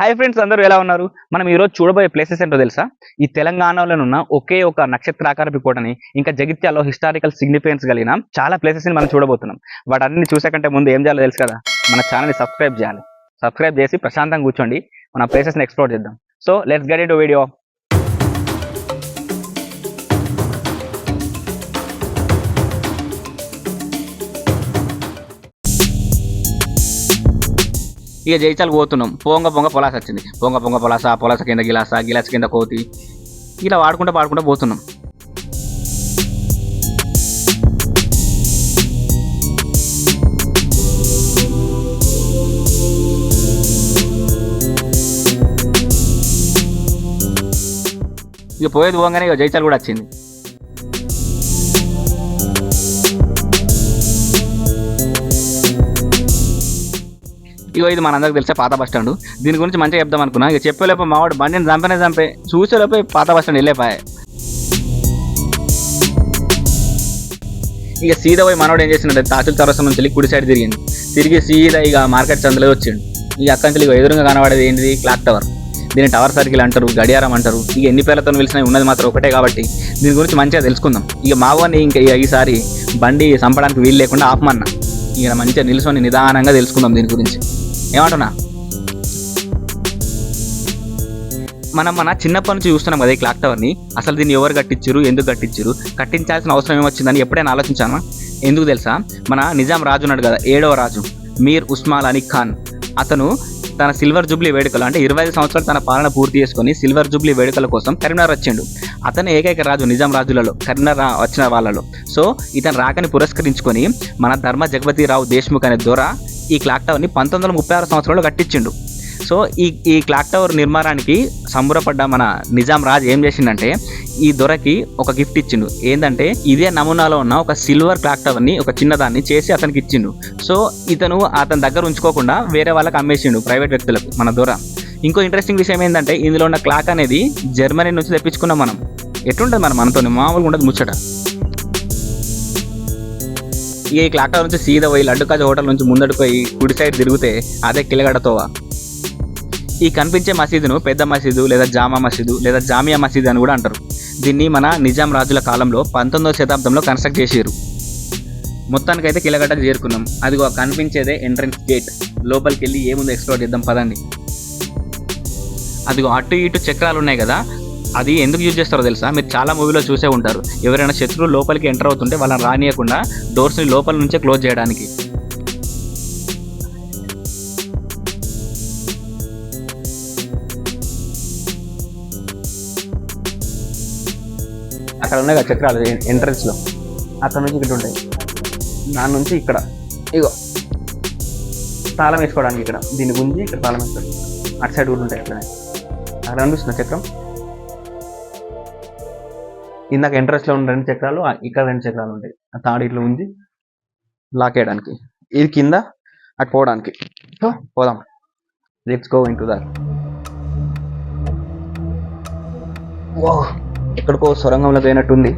Hi friends అందరూ ఎలా ఉన్నారు? మనం ఈ రోజు చూడబోయే ప్లేసెస్ ఏంటో తెలుసా? ఈ తెలంగాణలో ఉన్న ఒకే ఒక నక్షత్రాకారపు కోటని ఇంకా జగిత్యాలో హిస్టారికల్ సిగ్నిఫికెన్స్ కలిగిన చాలా ప్లేసెస్ని మనం చూడబోతున్నాం. వాటన్ని చూసేకంటే ముందు ఏం చేయాలో తెలుసు కదా? మన ఛానల్ని సబ్స్క్రైబ్ చేయాలి. సబ్స్క్రైబ్ చేసి ప్రశాంతంగా కూర్చోండి. మన ప్లేసెస్ని ఎక్స్ప్లోర్ చేద్దాం. So let's get it video ఇక జైచాలు పోతున్నాం. పొంగ పొంగ పొలాస వచ్చింది. పొంగ పొంగ పొలాస పొలాస కింద గిలాస గిలాస కింద కోతి. ఇలా వాడుకుంటూ పాడుకుంటూ పోతున్నాం. ఇక పోయేది పోగానే ఇక జైచాలు కూడా వచ్చింది. ఇగో ఇది మనందరికి తెలిసే పాత బస్ స్టాండ్. దీని గురించి మంచిగా చెప్దాం అనుకున్నా. ఇక చెప్పేలోపు మావాడు బండిని చంపనే చంపే చూసేలోపు పాత బస్ స్టాండ్ వెళ్ళేపాయ ఇక సీదా పోయి మనోడు ఏం చేసిండే తాచుల తరసం నుంచి కుడి సైడ్ తిరిగింది తిరిగి సీదా ఇక మార్కెట్ చందులో వచ్చిండు. ఇక అక్కడి నుంచి ఎదురుగా కనబడేది ఏంటిది క్లాక్ టవర్. దీన్ని టవర్ సర్కిల్ అంటారు గడియారం అంటారు. ఇక ఎన్ని పేర్లతో పిలిచినా ఉన్నది మాత్రం ఒకటే కాబట్టి దీని గురించి మంచిగా తెలుసుకుందాం. ఇక మావాడిని ఇంకా ఇక ఈసారి బండి చంపడానికి వీలు లేకుండా ఆపమన్నా. ఇక మంచిగా నిల్చొని నిదానంగా తెలుసుకుందాం దీని గురించి. ఏమంటున్నా? మనం మన చిన్నప్పటి నుంచి చూస్తున్నాం కదా ఈ క్లాక్ టవర్ని. అసలు దీన్ని ఎవరు కట్టించారు ఎందుకు కట్టించారు కట్టించాల్సిన అవసరం ఏమొచ్చిందని ఎప్పుడైనా ఆలోచించానా ఎందుకు తెలుసా? మన నిజాం రాజు ఉన్నాడు కదా ఏడవ రాజు. మీర్ ఉస్మాన్ అలీ ఖాన్. అతను తన సిల్వర్ జూబ్లీ వేడుకలు అంటే ఇరవై ఐదు సంవత్సరాలు తన పాలన పూర్తి చేసుకొని సిల్వర్ జూబ్లీ వేడుకల కోసం కరీంనగర్ వచ్చిండు. అతను ఏకైక రాజు నిజాం రాజులలో కరీంనగర్ వచ్చిన వాళ్ళలో. సో ఇతను రాకని పురస్కరించుకొని మన ధర్మ జగపతిరావు దేశ్ముఖ్ అనే దొర ఈ క్లాక్ టవర్ని పంతొమ్మిది వందల ముప్పై ఆరు సంవత్సరంలో కట్టించిండు. సో ఈ ఈ క్లాక్ టవర్ నిర్మాణానికి సంబురపడ్డ మన నిజాం రాజ్ ఏం చేసిండంటే ఈ దొరకి ఒక గిఫ్ట్ ఇచ్చిండు. ఏంటంటే ఇదే నమూనాలో ఉన్న ఒక సిల్వర్ క్లాక్ టవర్ని ఒక చిన్నదాన్ని చేసి అతనికి ఇచ్చిండు. సో ఇతను అతని దగ్గర ఉంచుకోకుండా వేరే వాళ్ళకి అమ్మేసిండు ప్రైవేట్ వ్యక్తులకు మన దొర. ఇంకో ఇంట్రెస్టింగ్ విషయం ఏంటంటే ఇందులో ఉన్న క్లాక్ అనేది జర్మనీ నుంచి తెప్పించుకున్నాం మనం. ఎట్లుంటుంది మనం మనతో మామూలుగా ఉండదు ముచ్చట. ఈ క్లాక్ టవర్ నుంచి సీదా పోయి లడ్డుకాజ హోటల్ నుంచి ముందడుకు పోయి కుడి సైడ్ తిరిగితే అదే కిలగడతోవా ఈ కనిపించే మసీదును పెద్ద మసీదు లేదా జామా మసీదు లేదా జామియా మసీదు అని కూడా అంటారు. దీన్ని మన నిజాం రాజుల కాలంలో పంతొమ్మిదవ శతాబ్దంలో కన్స్ట్రక్ట్ చేసారు మొత్తానికైతే కిలగడ్డకు చేరుకున్నాం. అదిగో కనిపించేదే ఎంట్రన్స్ గేట్. లోపలికి వెళ్ళి ఏముందో ఎక్స్ప్లోర్ చేద్దాం పదండి. అదిగో అటు ఇటు చక్రాలు ఉన్నాయి కదా అది ఎందుకు యూజ్ చేస్తారో తెలుసా? మీరు చాలా మూవీలో చూసే ఉంటారు. ఎవరైనా శత్రువులు లోపలికి ఎంటర్ అవుతుంటే వాళ్ళని రానియకుండా డోర్స్ని లోపల నుంచే క్లోజ్ చేయడానికి. అక్కడ ఉన్నాయి కదా చక్రాలు ఎంట్రన్స్లో అక్కడ నుంచి ఇక్కడ ఉంటాయి. దాని నుంచి ఇక్కడ. ఇగో. తాళం వేసుకోవడానికి ఇక్కడ. దీని గుంజి ఇక్కడ తాళం వేసుకోండి అటు సైడ్ కూడా ఉంటాయి అక్కడ అక్కడ కనిపిస్తున్న చక్రం. ఇందాక ఎంట్రన్స్లో ఉన్న రెండు చక్రాలు ఇక్కడ రెండు చక్రాలు ఉంటాయి. ఆ తాడు ఇట్లా ఉంచి లాక్ వేయడానికి. ఇది కింద అటు పోవడానికి. సో పోదాం. Let's go into that వా ఎక్కడికో సొరంగంలో పోయినట్టుంది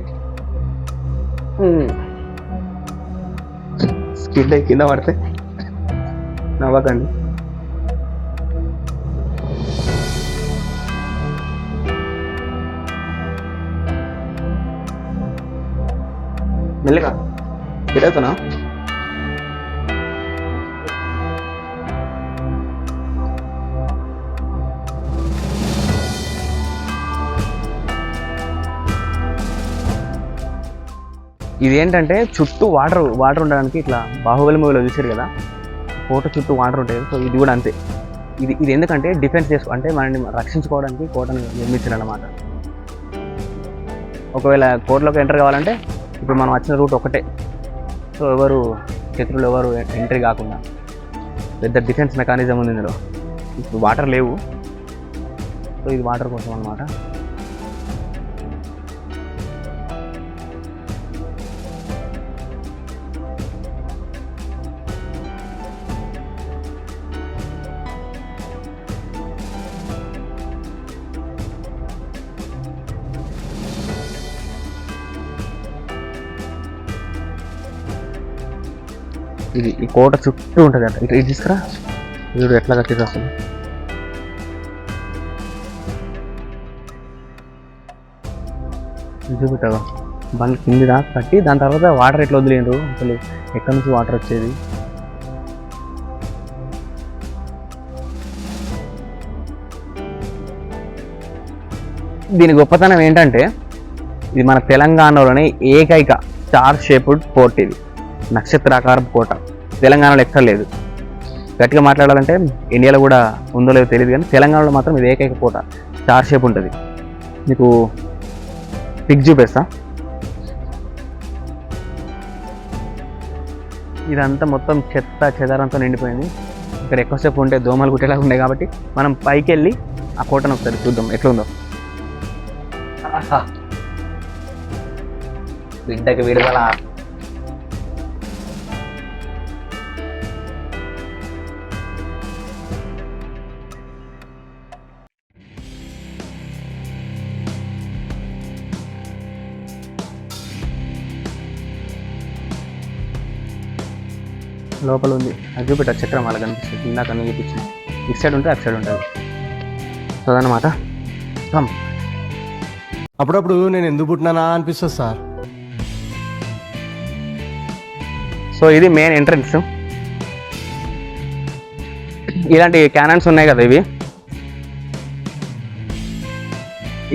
స్కిడ్ అయి కింద పడితే నవ్వకండి. మెల్లగా. ఎడవుతున్నా ఇది ఏంటంటే చుట్టూ వాటర్ వాటర్ ఉండడానికి ఇట్లా బాహుబలి మూవీలో చూసారు కదా? కోట చుట్టూ వాటర్ ఉంటాయి సో ఇది కూడా అంతే. ఇది ఇది ఎందుకంటే డిఫెన్స్ చేసుకో అంటే మనల్ని రక్షించుకోవడానికి కోటను నిర్మించారు అనమాట ఒకవేళ కోటలోకి ఎంటర్ కావాలంటే ఇప్పుడు మనం వచ్చిన రూట్ ఒకటే. సో ఎవరు శత్రువులు ఎవరు ఎంట్రీ కాకుండా. పెద్ద డిఫెన్స్ మెకానిజం ఉంది ఇందులో. ఇప్పుడు వాటర్ లేవు. సో ఇది వాటర్ కోసం అన్నమాట ఇది ఈ కోట చుట్టూ ఉంటుంది అంట ఇటు ఇది తీసుకురా. వీడు ఎట్లా కట్టేది అసలు చూపెట్టావు? బండ్ కింది దాకా కట్టి దాని తర్వాత వాటర్ ఎట్లా వదిలేరు అసలు ఎక్కడి నుంచి వాటర్ వచ్చేది? దీని గొప్పతనం ఏంటంటే ఇది మన తెలంగాణలోనే ఏకైక స్టార్ షేపుడ్ పోర్ట్ ఇది. నక్షత్రాకారం కోట. తెలంగాణలో ఎక్కడ లేదు. గట్టిగా మాట్లాడాలంటే ఇండియాలో కూడా ఉందో లేదో తెలియదు కానీ తెలంగాణలో మాత్రం ఇది ఏకైక కోట. స్టార్ షేప్ ఉంటుంది. మీకు పిక్ చూపిస్తా. ఇదంతా మొత్తం చెత్త చెదారంతో నిండిపోయింది. ఇక్కడ ఎక్కువసేపు ఉంటే దోమలు కుట్టేలా ఉన్నాయి కాబట్టి మనం పైకి వెళ్ళి ఆ కోటను ఒకసారి చూద్దాం. ఎట్లుందో. ఆహా. బిడ్డకి విడుదల లోపల ఉంది అది చూపెట్ట చక్రం వాళ్ళకి కనిపిస్తుంది. ఇందాక నువ్వు చూపించిన ఇటు సైడ్ ఉంటే అటు సైడ్ ఉంటుంది. కమ్ అప్పుడప్పుడు నేను ఎందుకు పుట్టినానా అనిపిస్తుంది సార్. సో ఇది మెయిన్ ఎంట్రన్స్ ఇలాంటి క్యానన్స్ ఉన్నాయి కదా ఇవి.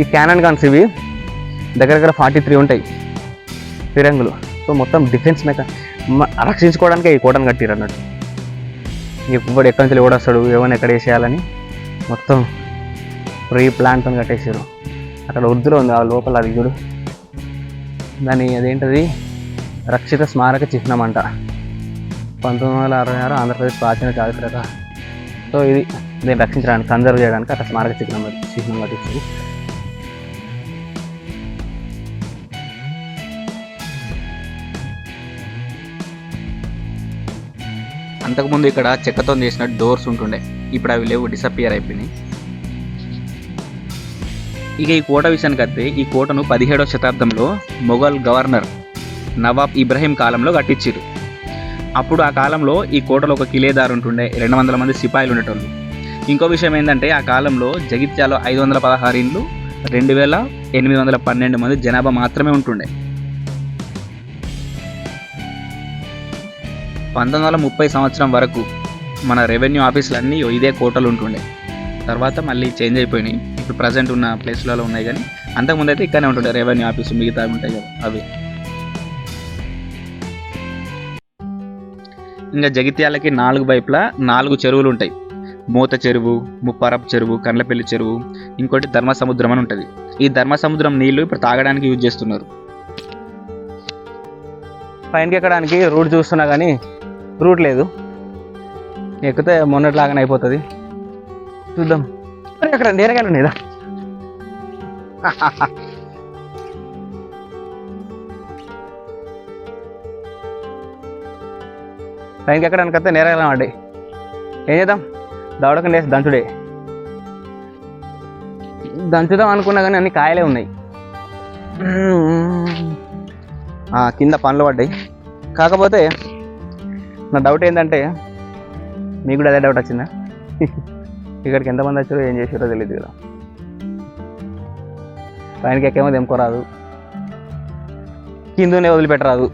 ఈ క్యానన్ గన్స్ ఇవి. దగ్గర దగ్గర ఫార్టీ త్రీ ఉంటాయి. ఫిరంగులు సో మొత్తం డిఫెన్స్ మెక రక్షించుకోవడానికి ఈ కోటను కట్టిరు అన్నట్టు. ఇప్పుడు ఎక్కడి నుంచి ఓడొస్తాడు ఏమైనా ఎవరిని ఎక్కడ వేసేయాలని మొత్తం ప్రీ ప్లాన్తో కట్టేసారు అక్కడ ఉర్దూలో ఉంది ఆ లోపల అది చూడు. దాని అదేంటది? రక్షిత స్మారక చిహ్నం అంట. పంతొమ్మిది వందల అరవై ఆరు ఆంధ్రప్రదేశ్ ప్రాచీన చారిత్రక సో ఇది దీన్ని రక్షించడానికి కన్జర్వ్ చేయడానికి అక్కడ స్మారక చిహ్నం చిహ్నం కట్టించింది. అంతకుముందు ఇక్కడ చెక్కతో చేసిన డోర్స్ ఉంటుండే. ఇప్పుడు అవి లేవు డిసప్పియర్ అయిపోయినాయి. ఇక ఈ కోట విషయానికి వస్తే ఈ కోటను పదిహేడవ శతాబ్దంలో మొఘల్ గవర్నర్ నవాబ్ ఇబ్రహీం కాలంలో కట్టించారు అప్పుడు ఆ కాలంలో ఈ కోటలో ఒక కిలేదారు ఉంటుండే రెండు వందల మంది సిపాయిలు ఉండేటోళ్ళు. ఇంకో విషయం ఏంటంటే ఆ కాలంలో జగిత్యాలో ఐదు వందల పదహారు ఇండ్లు రెండు వేల ఎనిమిది వందల పన్నెండు మంది జనాభా మాత్రమే ఉంటుండే. పంతొమ్మిది వందల ముప్పై సంవత్సరం వరకు మన రెవెన్యూ ఆఫీసులు అన్నీ ఇదే కోటలు ఉంటుండే. తర్వాత మళ్ళీ చేంజ్ అయిపోయినాయి. ఇప్పుడు ప్రజెంట్ ఉన్న ప్లేస్లలో ఉన్నాయి కానీ అంతకుముందు అయితే ఇక్కడనే ఉంటుండే రెవెన్యూ ఆఫీసు మిగతా ఉంటాయి కదా అవి. ఇంకా జగిత్యాలకి నాలుగు వైపులా నాలుగు చెరువులు ఉంటాయి. మూత చెరువు ముప్పారపు చెరువు కండ్లపల్లి చెరువు ఇంకోటి ధర్మ సముద్రం అని ఉంటుంది. ఈ ధర్మ సముద్రం నీళ్ళు ఇప్పుడు తాగడానికి యూజ్ చేస్తున్నారు. పైనకి ఎక్కడానికి రూట్ చూస్తున్నా కానీ రూట్ లేదు. ఎక్కితే మొన్నట్లాగానే అయిపోతుంది. చూద్దాం. అక్కడ నేరగానే లేదా ట్రైన్కి ఎక్కడానికి వస్తే నేరగానే ఏం చేద్దాం? దవడకం వేసి దంచుడే. దంచుదాం అనుకున్నా కానీ అన్ని కాయలే ఉన్నాయి. కింద పండ్లు పడ్డాయి. కాకపోతే నా డౌట్ ఏంటంటే మీకు కూడా అదే డౌట్ వచ్చిందా? ఇక్కడికి ఎంతమంది వచ్చారో ఏం చేసారో తెలియదు కదా. పైనకి ఎక్కేమో తెంపుకోరాదు. కిందనే వదిలిపెట్టరాదు.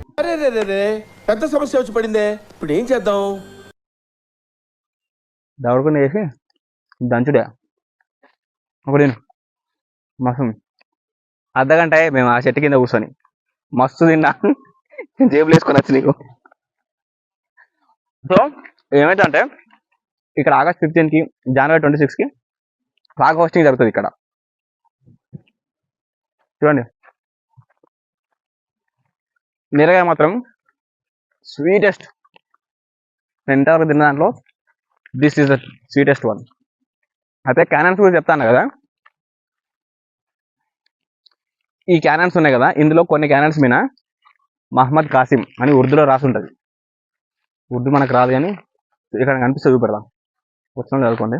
పెద్ద సమస్య వచ్చి పడిందే. ఇప్పుడు ఏం చేద్దాం? దవడకుండా చేసి దంచుడే. ఒకటి మస్తు అర్ధగంట మేము ఆ చెట్టు కింద కూర్చొని మస్తు తిన్నా. జేబులు వేసుకొని వచ్చి నీకు. సో ఏమైతే ఇక్కడ ఆగస్ట్ ఫిఫ్టీన్కి జనవరి ట్వంటీ సిక్స్కి ఫ్లాగ్ హోస్టింగ్ జరుగుతుంది ఇక్కడ. చూడండి. నిరగా మాత్రం స్వీటెస్ట్ నేను ఇంతవరకు తిన్న దాంట్లో this is the sweetest one అయితే క్యానన్స్ గురించి చెప్తాను కదా. ఈ క్యానన్స్ ఉన్నాయి కదా ఇందులో కొన్ని క్యానన్స్ మీద మహమ్మద్ కాసిం అని ఉర్దూలో రాసి ఉంటుంది ఉర్దూ మనకు రాదు కానీ ఇక్కడ కనిపిస్తే చూపెడదాం. వచ్చిన వాళ్ళు చదువుకోండి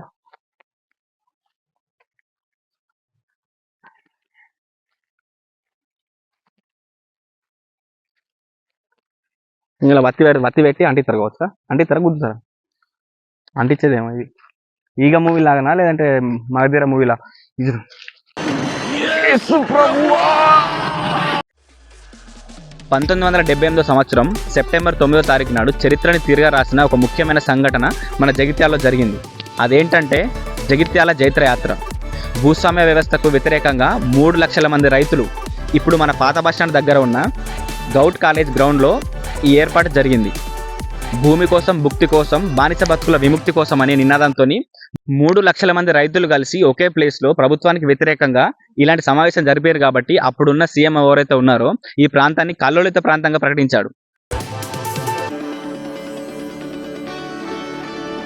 ఇందులో వత్తి పెట్టి వత్తి పెట్టి అంటిస్తారు కావచ్చా? అంటిస్తారా గుద్దుతారా? అంటించేదేమో ఇది. ఈగ మూవీ లాగానా లేదంటే మగధీర మూవీలా? ఇది. పంతొమ్మిది వందల డెబ్బై ఎనిమిదో సంవత్సరం సెప్టెంబర్ తొమ్మిదో తారీఖు నాడు చరిత్రని తీరుగా రాసిన ఒక ముఖ్యమైన సంఘటన మన జగిత్యాలలో జరిగింది. అదేంటంటే జగిత్యాల జైత్రయాత్ర. భూస్వామ్య వ్యవస్థకు వ్యతిరేకంగా మూడు లక్షల మంది రైతులు ఇప్పుడు మన పాత బస్టాండ్ దగ్గర ఉన్న గౌట్ కాలేజ్ గ్రౌండ్లో ఈ ఏర్పాటు జరిగింది. భూమి కోసం భుక్తి కోసం బానిస బతుకుల విముక్తి కోసం అనే నినాదంతో మూడు లక్షల మంది రైతులు కలిసి ఒకే ప్లేస్లో ప్రభుత్వానికి వ్యతిరేకంగా ఇలాంటి సమావేశం జరిపారు కాబట్టి అప్పుడున్న సీఎం ఎవరైతే ఉన్నారో ఈ ప్రాంతాన్ని కల్లోలిత ప్రాంతంగా ప్రకటించాడు.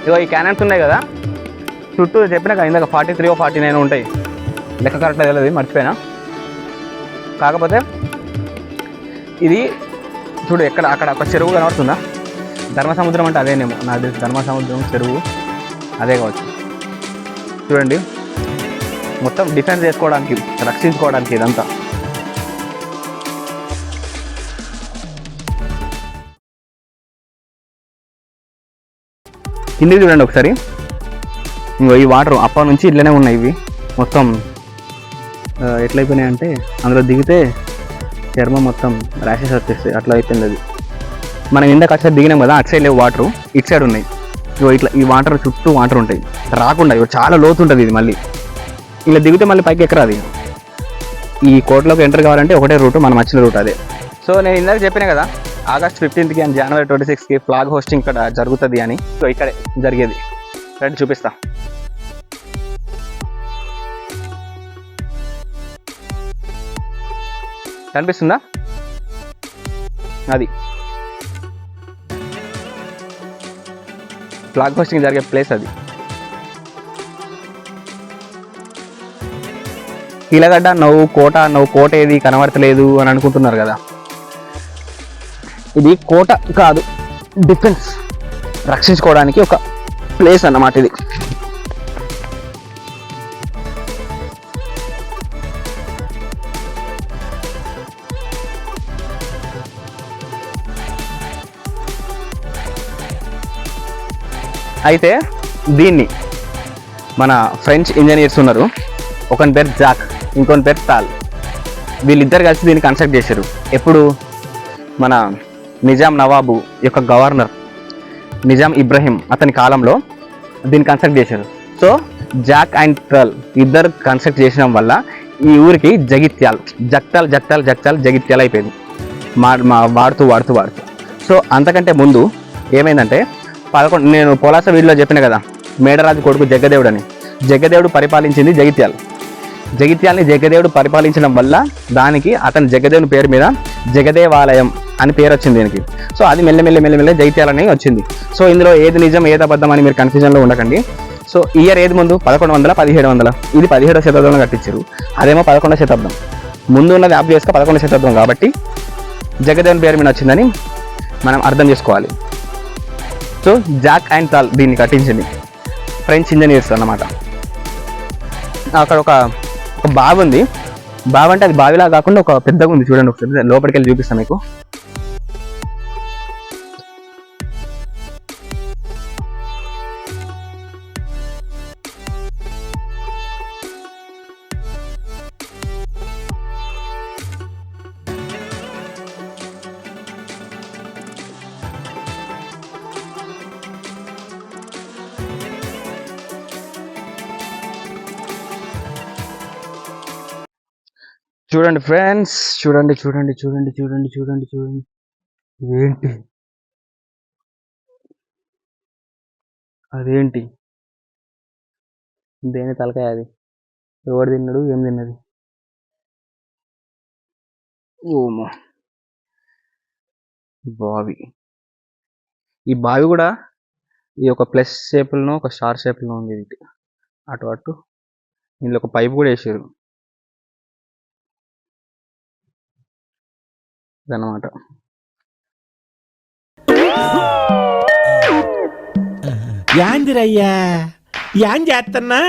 ఇగో ఈ క్యానన్స్ ఉన్నాయి కదా. చుట్టూ చెప్పిన కదా ఇందాక ఫార్టీ త్రీ ఫార్టీ నైన్ ఉంటాయి. లెక్క కరెక్ట్గా తెలియదు మర్చిపోయినా. కాకపోతే ఇది చూడు ఎక్కడ అక్కడ ఒక చెరువు కనబడుతుందా? ధర్మ సముద్రం అంటే అదేనేమో. నాకు తెలిసి ధర్మ సముద్రం చెరువు అదే కావచ్చు. చూడండి. మొత్తం డిఫెన్స్ చేసుకోవడానికి రక్షించుకోవడానికి ఇదంతా. కిందికి చూడండి ఒకసారి. ఇంకో ఈ వాటర్ అప్ప నుంచి ఇట్లనే ఉన్నాయి ఇవి. మొత్తం ఎట్లయిపోయినాయి అంటే అందులో దిగితే చర్మం మొత్తం ర్యాషెస్ వచ్చేస్తాయి. అట్లా అయిపోయింది అది. మనం ఇందాక అటు సైడ్ దిగినాం కదా అటు సైడ్ లేవు వాటర్ ఇటు సైడ్ ఉన్నాయి. ఇగో ఇట్లా ఈ వాటర్ చుట్టూ వాటర్ ఉంటాయి. రాకుండా ఇగో చాలా లోతు ఉంటుంది ఇది మళ్ళీ. ఇలా దిగితే మళ్ళీ పైకి ఎక్కరాది ఈ కోటలోకి ఎంటర్ కావాలంటే ఒకటే రూట్ మనం వచ్చిన రూట్ అదే. సో నేను ఇందాక చెప్పిన కదా ఆగస్ట్ ఫిఫ్టీన్త్కి అండ్ జనవరి ట్వంటీ సిక్స్కి ఫ్లాగ్ హోస్టింగ్ ఇక్కడ జరుగుతుంది అని. సో ఇక్కడే జరిగేది. రండి చూపిస్తా. కనిపిస్తుందా? అది. బ్లాక్ బస్టింగ్ జరిగే ప్లేస్ అది. ఇలగడ్డ నవ్వు కోట నవ్వు కోట ఏది కనబడతలేదు అని అనుకుంటున్నారు కదా. ఇది కోట కాదు డిఫెన్స్ రక్షించుకోవడానికి ఒక ప్లేస్ అన్నమాట ఇది. అయితే దీన్ని మన ఫ్రెంచ్ ఇంజనీర్స్ ఉన్నారు. ఒకని పేరు జాక్ ఇంకొని పేరు తాల్. వీళ్ళిద్దరు కలిసి దీన్ని కన్స్ట్రక్ట్ చేశారు. ఎప్పుడు? మన నిజాం నవాబు యొక్క గవర్నర్ నిజాం ఇబ్రహీం అతని కాలంలో దీన్ని కన్స్ట్రక్ట్ చేశారు. సో జాక్ అండ్ ట్రల్ ఇద్దరు కన్స్ట్రక్ట్ చేసిన వల్ల ఈ ఊరికి జగిత్యాల్ జక్తాల్ జక్తాల్ జక్తాల్ జగిత్యాల్ అయిపోయింది. మా మా వాడుతూ వాడుతూ వాడుతూ. సో అంతకంటే ముందు ఏమైందంటే పదకొండు నేను పొలాస వీడియోలో చెప్పిన కదా మేడరాజు కొడుకు జగ్గదేవుడు అని. జగ్గదేవుడు పరిపాలించింది జగిత్యాల. జగిత్యాల్ని జగదేవుడు పరిపాలించడం వల్ల దానికి అతని జగదేవుని పేరు మీద జగదేవాలయం అని పేరు వచ్చింది దీనికి. సో అది మెల్లమెల్ల మెల్లమెల్ల జైత్యాలని వచ్చింది. సో ఇందులో ఏది నిజం ఏది అబద్ధం అని మీరు కన్ఫ్యూజన్లో ఉండకండి. సో ఇయర్ ఏది ముందు? పదకొండు వందల పదిహేడు వందల? ఇది పదిహేడవ శతాబ్దంలో కట్టించారు. అదేమో పదకొండవ శతాబ్దం. ముందు ఉన్నది ఆప్ చేసుక పదకొండవ శతాబ్దం కాబట్టి జగదేవుని పేరు మీద వచ్చిందని మనం అర్థం చేసుకోవాలి. సో జాక్ అండ్ తాల్ దీన్ని కట్టించింది. ఫ్రెంచ్ ఇంజనీర్స్ అన్నమాట. అక్కడ ఒక ఒక బావి ఉంది బావి అంటే అది బావిలా కాకుండా ఒక పెద్దగా ఉంది చూడండి ఒకసారి. లోపలికి వెళ్ళి చూపిస్తాను మీకు. చూడండి ఫ్రెండ్స్ చూడండి చూడండి చూడండి చూడండి చూడండి చూడండి. ఏంటి అదేంటి? దేని తలకాయ అది? ఎవడు తిన్నాడు? ఏం తిన్నది? ఓమా. బావి. ఈ బావి కూడా ఈ ఒక ప్లస్ షేప్లను ఒక స్టార్ షేపులను ఉంది అటు అటు. ఇందులో ఒక పైపు కూడా వేసారు. ఇదన్నమాట. యాందిరయ్యా యాన్ చేస్తున్నా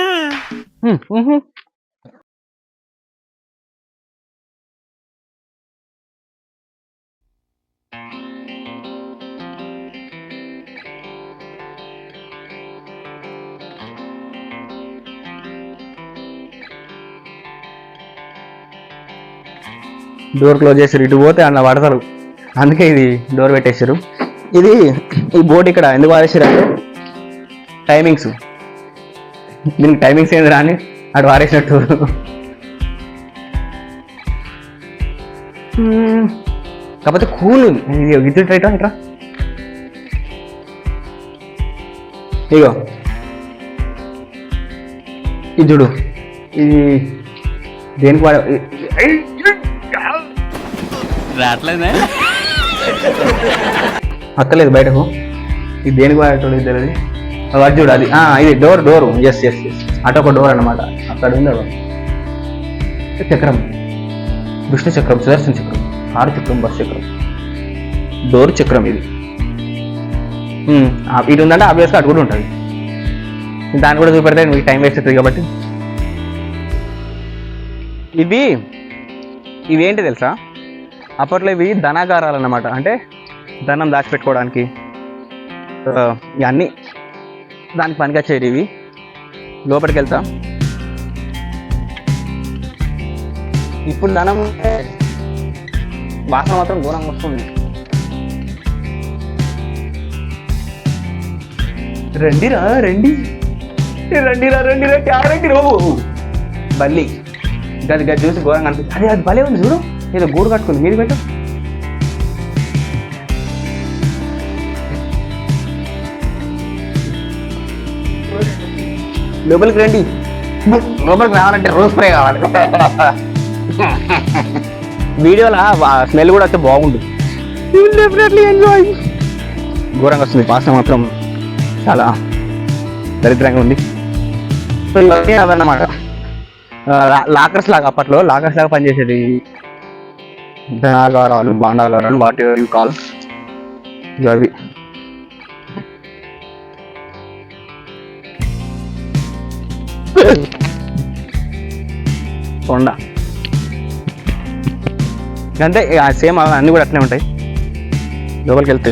డోర్ క్లోజ్ చేసారు ఇటు పోతే అన్న పడతారు. అందుకే ఇది డోర్ పెట్టేశారు ఇది ఈ బోట్ ఇక్కడ ఎందుకు వారేసారు అంటే టైమింగ్స్ దీనికి టైమింగ్స్ ఏంది రాని? అటు వారేసినట్టు కాకపోతే కూల్ ఇది విద్యుత్ రైటా ఇట్రా ఇగో. ఇది చూడు. ఇది దేనికి వాడ రావట్లేదా? అక్కలేదు బయటకు. ఇది దేనికి వాడేటోడు ఇద్దరు అది చూడు అది. ఇది door door. Yes yes yes అటు ఒక డోర్ అనమాట అక్కడ ఉంది చక్రం. విష్ణు చక్రం సుదర్శన చక్రం ఆరు చక్రం బస్ చక్రం. డోర్ చక్రం ఇది. ఆ, ఇటు ఉందంటే ఆబ్వియస్గా అటు కూడా ఉంటుంది. దాన్ని కూడా చూపెడితే మీకు టైం వేస్ట్ అవుతుంది కాబట్టి. ఇవి ఇవేంటి తెలుసా? అప్పట్లో ఇవి ధనాగారాలు అన్నమాట అంటే ధనం దాచిపెట్టుకోవడానికి ఇవన్నీ దానికి పనికొచ్చేవి ఇవి లోపలికి వెళ్తాం ఇప్పుడు ధనం ఉంటే వాసన మాత్రం ఘోరంగా వస్తుంది. రండిరా రండి. రండిరా రండిరా రండి రో బల్లి గది గది చూసి ఘోరంగా అనిపిస్తుంది. అదే అది భలే ఉంది చూడు. ఏదో గూడు కట్టుకుంది. మీరు పెట్టు. లోపలికి రండి. లోపలికి రావాలంటే రోజ్ స్ప్రే కావాలి. వీడియోలో స్మెల్ కూడా వస్తే బాగుంటుంది డెఫినెట్లీ ఎంజాయ్ ఘోరంగా వస్తుంది. వాసన మాత్రం చాలా దరిద్రంగా ఉంది. సో ఇవన్నీ అవన్నమాట లాకర్స్ లాగా అప్పట్లో లాకర్స్ లాగా పనిచేసేది ధనాగారాలు బాండాగారాలు వాటి యూ కాల్. అవి కొండ అంతే సేమ్ అన్నీ కూడా అట్లే ఉంటాయి. లోపలికి వెళ్తే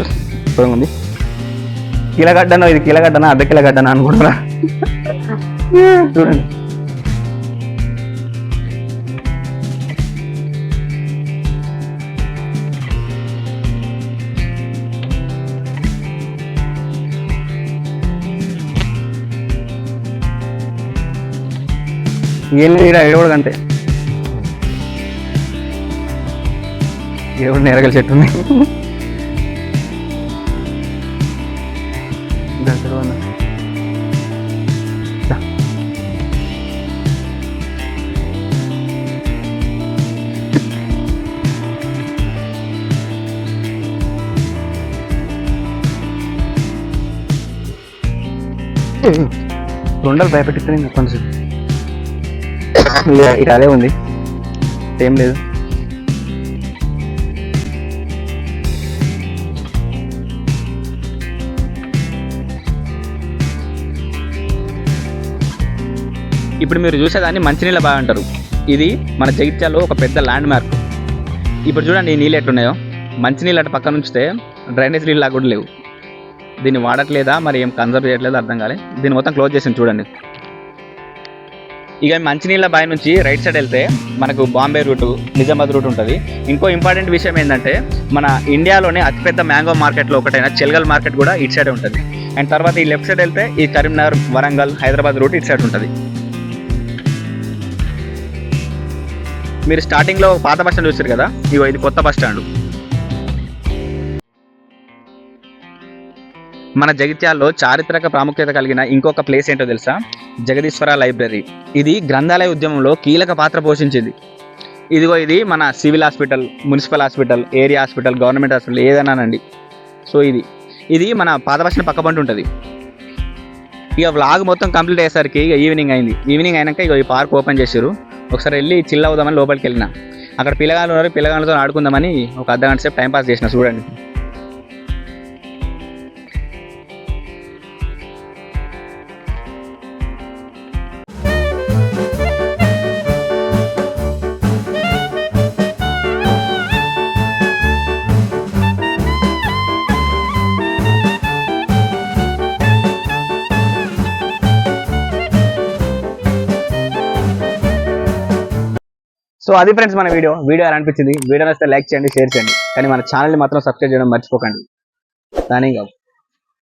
దూరంగా ఉంది. కీలగడ్డనో ఇది కీలగడ్డనా అర్ధ కీలగడ్డనా అనుకుంటున్నా చూడండి. ఏం లేదు ఏడవడు అంతే. ఏడు నేరగల చెట్టు ఉంది. దాని తర్వాత దా. కొంచెం ఇక అదే ఉంది. ఏం లేదు. ఇప్పుడు మీరు చూసేదాన్ని మంచినీళ్ళ బావి అంటారు. ఇది మన జగిత్యాలో ఒక పెద్ద ల్యాండ్ మార్క్ ఇప్పుడు చూడండి ఈ నీళ్ళు ఎట్లున్నాయో. మంచినీళ్ళు అటు పక్కన ఉంచితే డ్రైనేజ్ నీళ్ళు కూడా లేవు. దీన్ని వాడట్లేదా? మరి ఏం కన్సర్వ్ చేయట్లేదా అర్థం కాలే. దీన్ని మొత్తం క్లోజ్ చేసింది చూడండి. ఇక మంచినీళ్ళ బాయ్ నుంచి రైట్ సైడ్ వెళ్తే మనకు బాంబే రూటు నిజామాబాద్ రూట్ ఉంటుంది. ఇంకో ఇంపార్టెంట్ విషయం ఏంటంటే మన ఇండియాలోనే అతిపెద్ద మ్యాంగో మార్కెట్లో ఒకటైన చెల్గల్ మార్కెట్ కూడా ఇటు సైడ్ ఉంటుంది. అండ్ తర్వాత ఈ లెఫ్ట్ సైడ్ వెళ్తే ఈ కరీంనగర్ వరంగల్ హైదరాబాద్ రూట్ ఇటు సైడ్ ఉంటుంది. మీరు స్టార్టింగ్లో పాత బస్ స్టాండ్ చూస్తారు కదా? ఇగో ఇది కొత్త బస్ స్టాండ్. మన జగిత్యాల్లో చారిత్రక ప్రాముఖ్యత కలిగిన ఇంకొక ప్లేస్ ఏంటో తెలుసా? జగదీశ్వర లైబ్రరీ. ఇది గ్రంథాలయ ఉద్యమంలో కీలక పాత్ర పోషించింది. ఇదిగో ఇది మన civil hospital municipal hospital area hospital government hospital ఏదైనానండి so ఇది. ఇది మన పాత బస్ ఉంటుంది. ఇక వ్లాగ్ మొత్తం కంప్లీట్ అయ్యేసరికి ఇక ఈవినింగ్ అయింది. ఈవినింగ్ అయినాక ఇక ఈ పార్క్ ఓపెన్ చేశారు ఒకసారి వెళ్ళి చిల్ అవుదామని లోపలికి వెళ్ళిన. అక్కడ పిల్లగాళ్ళు ఉన్నారు. పిల్లగాళ్ళతో ఆడుకుందామని ఒక అర్ధ గంట సేపు టైం పాస్ చేసిన చూడండి. సో అది ఫ్రెండ్స్ మన వీడియో వీడియో ఎలా అనిపించింది? వీడియో నచ్చితే లైక్ చేయండి షేర్ చేయండి. కానీ మన ఛానల్ని మాత్రం సబ్స్క్రైబ్ చేయడం మర్చిపోకండి. దాని